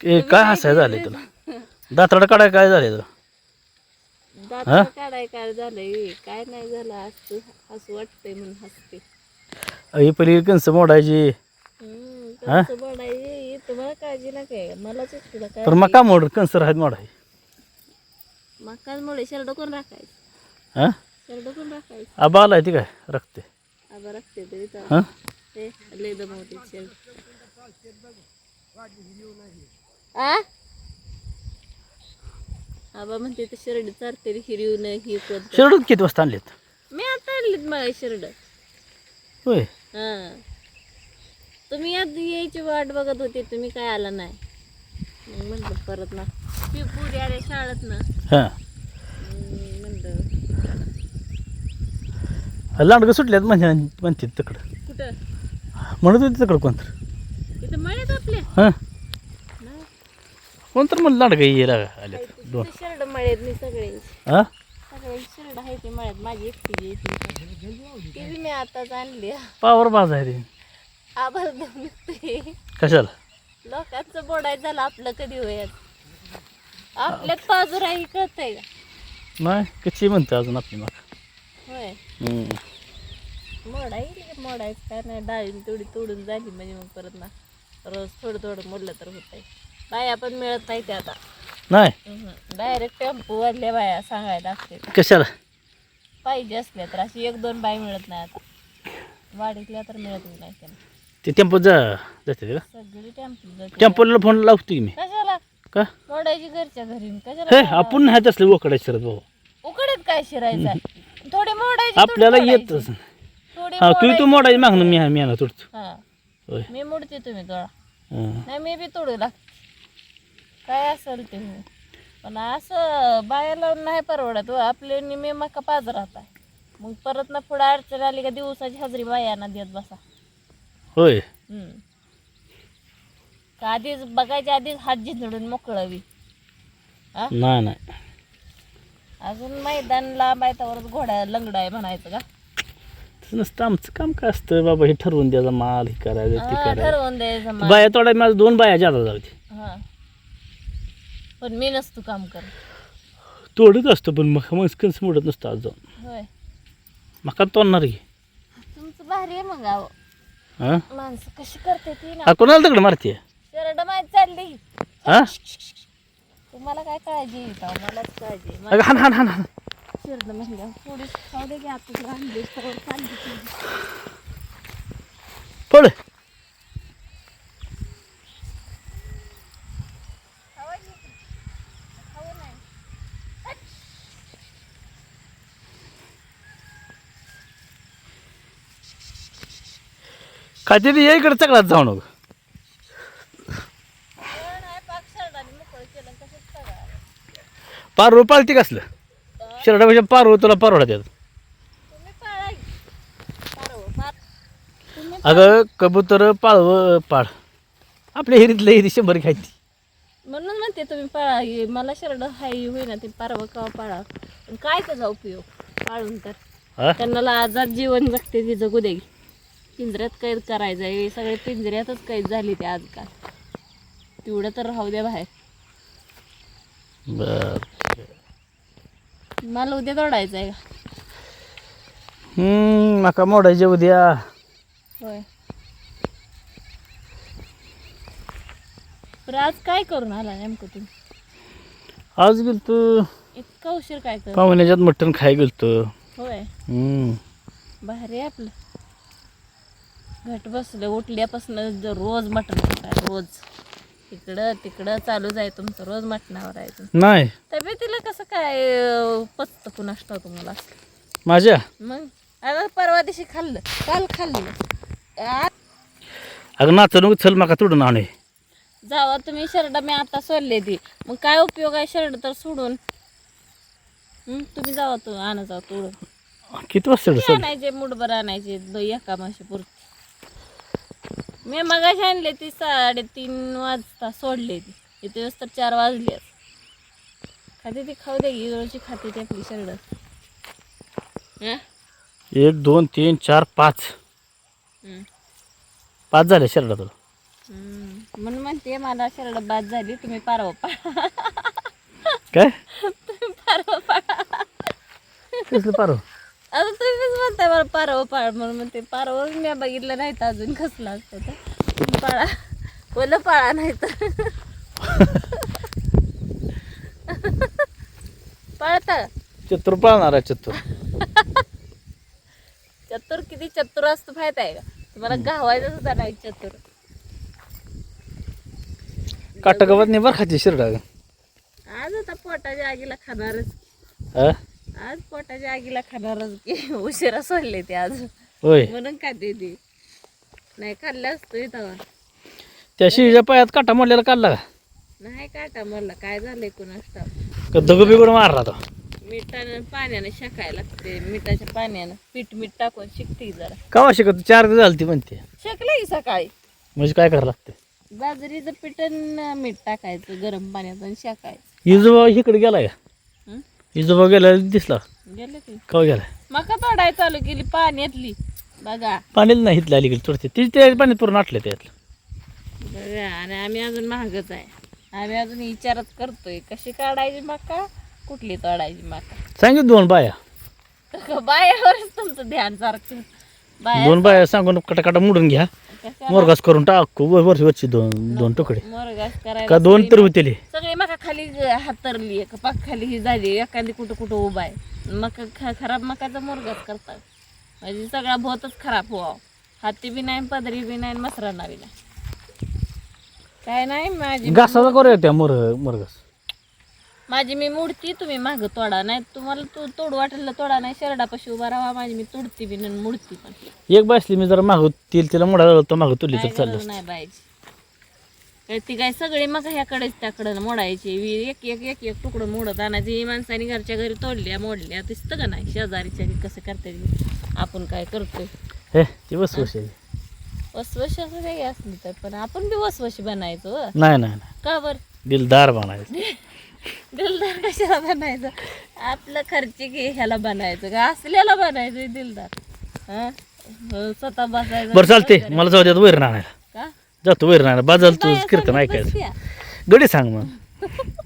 ए काय हसाय झालंय तुला? दातरडा काढाय काय झालंय तुला? दात काढाय काय झालंय? काय नाही झालं असं हसू वाटतंय म्हणून हसते. ही पहिली कणसं मोडायची. हम्म, कसं हे तुम्हाला काळजी ना काय. मलाच तुला काय मका मोड कणसं राहत मोडाय मकाच शर्ट कोण राखायचं? हा? शर्ट कोण राखायचं? आबा आलाय ती काय? आबा राखते तरी तर हा? ते लय दमवते शर्ट आ? आबा म्हणते ते शर्ट चारते हिरवी नाही ही कोण शिरडून किती वाजता आणलेत? मी आता आणलीत मला शर्ट होय. हा. तुम्ही यात यायची वाट बघत होते तुम्ही काय आला नाही. मग म्हणलं परत ना. ती पुरी आले शाळेत ना. हां. म्हणलं लांडगं सुटल्यात म्हणजे म्हणते तिकडं. कुठं? म्हणत होते तिकडं कोणतर. इथं मळ्यात आपल्या? हां. कोणतर म्हणलं लांडगं ये आले दोन. शर्ट मळ्यात मी सगळे हां शर्ट आहे ते मळ्यात. माझी एकटी ती बी मी आताच आणली. पावर बाज आहे रे आभार निघते कशाला? लोकांचं बोडाय झालं आपलं कधी होयात आपल्यात पाजूर आहे कळतंय का? नाही कशी म्हणते अजून आपली मग. होय. हम्म. मोडा येईल मोडायचं काय नाही. डाळी तेवढी तोडून झाली म्हणजे मग परत ना रोज थोडं थोडं मोडलं तर होतंय. बाया पण मिळत नाही ते आता. नाही? डायरेक्ट टेम्पो वाढल्या बाया सांगायला लागते कशाला? पाहिजे असल्या तर अशी एक दोन बाई मिळत नाही आता. वाढीतल्या तर मिळतच नाही त्यांना. ते टेम्पो जा जाते का? सगळी टेम्पो. टेम्पोला फोन लावतो की मी. कशाला? का? मोडायची घरच्या घरी. हे कशाला आपण नाही असलं वकडा शरद भाऊ. उकडत काय शिरायचं? थोडी मोडायची आपल्याला थोडी येतच मोडायची. नाही. थोडी हा तू तू मोडायची. मोडायची मागणं मी मी आणा तुडतो हा. होय. मी मोडते तुम्ही तोडा हं. नाही मी बी तोडू लागते काय असेल ते. पण असं बायाला नाही परवडत हो. आपले निमे मका पाज राहत आहे. मग परत ना पुढे अडचण आली का दिवसाची हजरी बायांना देत बसा. होय. हम्म. का आधीच बघायच्या आधीच हात झिंजडून मोकळावी. नाही नाही. अजून मैदान लांब आहे त्यावरच घोडा लंगडा आहे म्हणायचं का? तसं नसतं. आमचं काम काय असतं? बाबा हे ठरवून द्यायचं माल हे करायचं ते हा, करायचं. ठरवून द्यायचं मग. बाया तोडा माझं दोन बाया जादा जाऊ दे. हा. पण मी नसतो काम करत. तोडत असतो पण मग कणस मोडत नसतं आज जाऊन. होय. मका तोडणार की? तुमचं भारी आहे मग अहो हां? माणसं कशी करते ती ना. हा कोणाला तिकडे मारते? शरड माहीत चालली. हा? तुम्हाला काय काळजी आहे का मलाच काळजी आहे. अगं हान हान हान हान. शरड म्हणलं थोडी खाऊ दे की आता आणली सगळं चालली ती. पळ काय ते ये इकडे चकडात जाऊ नको पारू पाळती कसलं? शर्टापेक्षा पारू तुला परवडत येत. तुम्ही पाळा की. पारव, पार. तुम्ही अगं कबूतर पाळव पाळ. आपल्या हिरीतलं हिरी शंभर खायची म्हणून म्हणते तुम्ही पाळा हे मला शरड हाय होईना ते पारवा का पाळा. पण काय त्याचा उपयोग? पाळून तर. हा? त्यांना आजाद जीवन जगते ती जगू दे. पिंजऱ्यात कैद करायचं आहे. सगळे पिंजऱ्यातच कैद झाली ते आजकाल. तेवढं तर राहू द्या बाहेर. बर. मला उद्या दौडायचं आहे का? हम्म माका मोडायचे उद्या. होय. आज काय करून आला नेमकं तुम्ही? आज गेलतो. इतका उशीर काय कर? पाहुण्याच्यात मटण खाय गेलतो. होय. हम्म. भारी आहे आपलं. घट बसलं उठल्यापासून रोज मटण खाताय रोज. इकडं तिकडं चालूच आहे तुमचं रोज मटणावर आहे. नाही. तब्येतीला कसं काय पचतं ठाऊक तुम्हाला? माझ्या? मग? आता परवा दिवशी खाल्लं काल खाल्लं. अगं नाचणूक चल माका तोडून आणे जावा तुम्ही शर्ट मी आता सोडले ती. मग काय उपयोग आहे शर्ट तर सोडून? तुम्ही जावा तू आणा जावा तोडून. किती वाजता चल आणायचे मुठभर आणायचे एका माशी पुरती मी मगाशी आणले ती साडेतीन वाजता सोडले ती. इथे तर चार वाजले खाते ती खाऊ दे इजोळची खाते ती आपली शर्ट हं? एक दोन तीन चार पाच. पाच झाले शर्टात हं. म्हणून म्हणते मला शरड बाद झाली तुम्ही पारव पाळा काय? तुम्ही पारव पाळा कसलं पारो आता तुम्हीच म्हणताय मला पारव पाळ म्हणून म्हणते. पारव मी बघितलं नाही तर अजून कसलं असतं तर पाळा. बोल पाळा नाही तर. पाळता. चतुर पाळणार आहे चतुर. चतुर किती चतुर असतो माहीत आहे का? तुम्हाला गावायचं सुद्धा नाही चतुर. काटा गवत नाही बरं खाते शिरडा आज आता पोटाच्या आगीला खाणारच. हा आज पोटाच्या आगीला खाणारच की. उशिरा सोडले ते आज. होय. म्हणून खाते ती. नाही खाल्लं असतं इथं. त्या शिळीच्या पायात काटा मोडलेला काढला का? नाही काटा म्हणलं काय झालंय कुणास ठाऊक. का दगड बिगड मारला तो? मिठानं पाण्यानं शेकायला लागते. मिठाच्या पाण्यानं पीठ मीठ टाकून शिकते जरा. कवा शिकत? चार दिवस झाली ती म्हणते. शेकलं की सकाळी? म्हणजे काय करावं लागते बाजरीचं पीठ आणि मीठ टाकायचं गरम पाण्यात आणि शेकायचं. इजोबा इकडे गेलाय का? इजोबा गेला दिसला. गेलं की. कवा गेलाय मका तोडाय चालू केली पाण्यातली बघा. पाणीच नाही इथलं अलीकडे थोडते तिथे ते पाण्यात पूर्ण आटले त्यातलं बघा आणि आम्ही अजून महागच आहे. आम्ही अजून विचारच करतोय कशी काढायची मका? कुठली तोडायची मका? सांगित दोन बाया. बायावरच तुमचं ध्यान सारखं. बाया दोन बाया सांगून कटाकटा मोडून घ्या. कशाला? मोरगास करून टाकू वर वरची वरची दोन दोन तुकडे. मोरगास करायला का दोन तर होतील हे? सगळी खाली हातरली एक पाक खाली ही झाली एखादी कुठं कुठं उभा आहे. मका ख- खराब मकाचा मोरगास करतात. म्हणजे सगळा भोतच खराब व्हावं हाती बी नाही पदरी बी नाही मसराना बी नाही. काय नाही माझी घासाचा करूया त्या मोर मोरगास? माझी मी मुडती तुम्ही माग तोडा नाही. तुम्हाला तू तोड वाटेल तोडा नाही शरडापाशी उभा राहा माझी मी तुडती बी आणि मुडती पण. एक बसली मी जरा मागं तेल तिला मोडा मागं तुली तर चाललं नाही बायची ती काय सगळी मग ह्याकडेच त्याकडं मोडायची. वि- एक एक एक एक तुकडं मोडत आणायची. ही माणसाने घरच्या घरी तोडल्या मोडल्या. दिसतं का नाही? शेजारीच्या कसं करते आपण काय करतोय? हे ती आहे. वसवशी असं काही असली तर पण आपण बी वसवशी बनायचो. नाही नाही का बर? दिलदार बनायचं. दिलदार कशाला बनायचं? आपलं खर्ची घे ह्याला बनायचं का? असल्याला बनायचं दिलदार. हा? स्वतः बसायचं. बरं चालते मला जाऊ द्यात वैरण आणायला. जातो वैरण आणायला बाजाल तू कीर्तन ऐकायचं. गडी सांग मग